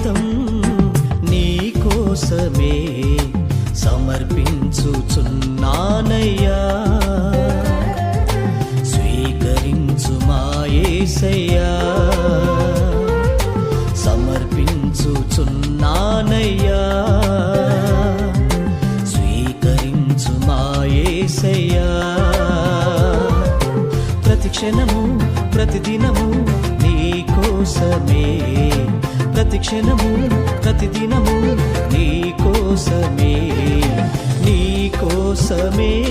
జీవితం నీ కోసమే సమర్పించుచున్నానయ్యా. స్వీకరించు మాయేసయ్యా సమర్పించుచున్నానయ్యా. స్వీకరించు మాయేసయ్యా ప్రతి క్షణము ప్రతిదినము నీ కోసమే ప్రతి క్షణము ప్రతి దినము నీ కోసమే. నీ కోసమే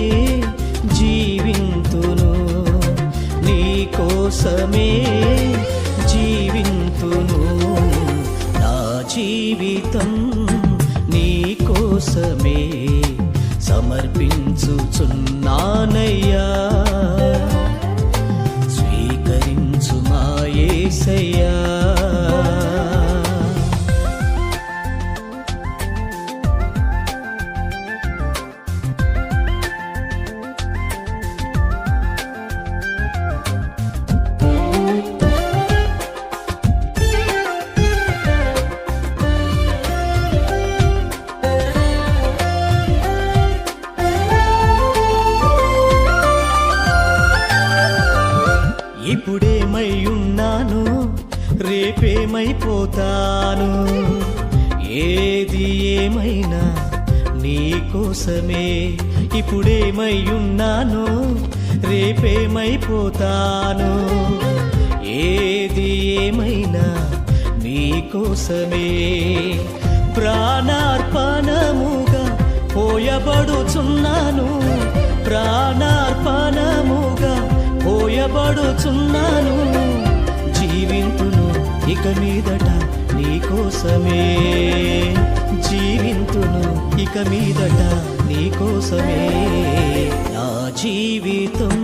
జీవింతును. నీ కోసమే జీవింతును. నా జీవితం ఏమైపోతాను ఏది ఏమైనా నీ కోసమే. ఇప్పుడేమై ఉన్నాను రేపేమైపోతాను. ఏది ఏమైనా నీ కోసమే. ప్రాణార్పణముగా పోయబడుచున్నాను. ప్రాణార్పణముగా పోయబడుచున్నాను. ఇక మీదట నీ కోసమే జీవింతును ఇక మీదట నీ కోసమే నా జీవితం.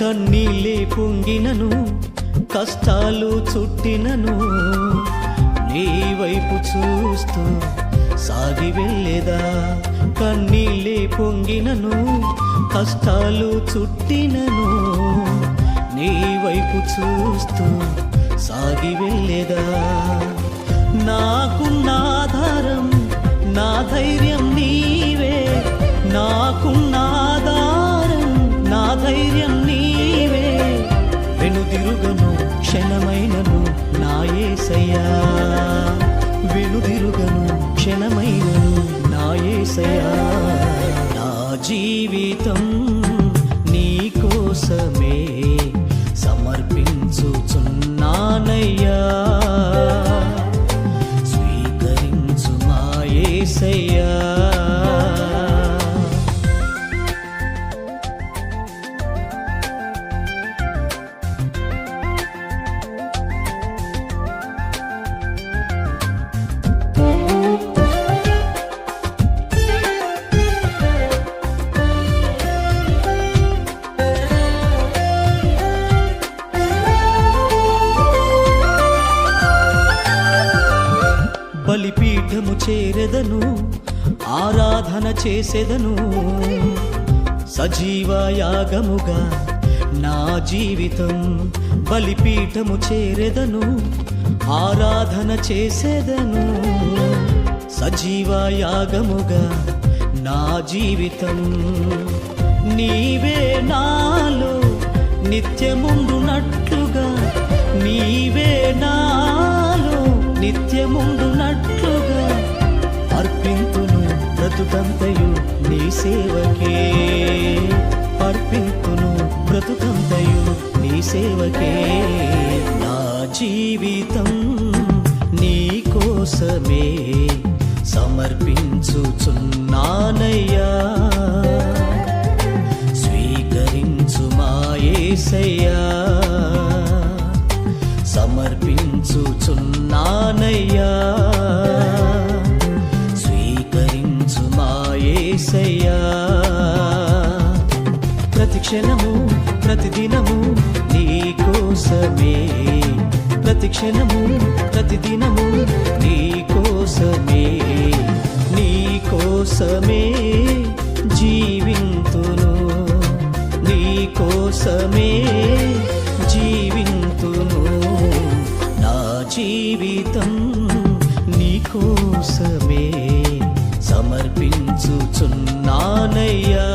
కన్నీళ్ళే పొంగినను కష్టాలు చుట్టినను. నీ వైపు చూస్తూ సాగి వెళ్ళేదా? కన్నీళ్ళే పొంగినను కష్టాలు చుట్టినను. నీ వైపు చూస్తూ సాగి వెళ్ళేదా? నాకు క్షణమైనను నాయేసయ్యా వెనుదిరుగను క్షణమైనను నాయేసయ్యా నా జీవితం నీకోసమే సమర్పించుచున్నానయ్యా. బలిపీఠము చేరెదను ఆరాధన చేసెదను. సజీవ యాగముగా నా జీవితం బలిపీఠము చేరెదను ఆరాధన చేసేదను. సజీవ యాగముగా నా జీవితం నీవే నాలో నిత్యముండునట్లుగా నీవే నాలో నిత్యముండునట్లుగా. బ్రతుకంతయు నీ సేవకే. అర్పింతును బ్రతుకంతయు నీ సేవకే. నా జీవితం నీ కోసమే. సమర్పించుచున్నానయ్యా. స్వీకరించు మాయేసయ్యా సమర్పించుచున్నానయ్యా. క్షణము ప్రతిదినము నీ కోసమే ప్రతి క్షణము ప్రతిదినము నీ కోసమే నీ కోసమే జీవింతును. నీ కోసమే జీవింతును. నా జీవితం నీ కోసమే సమర్పించుచున్నానయ్యా.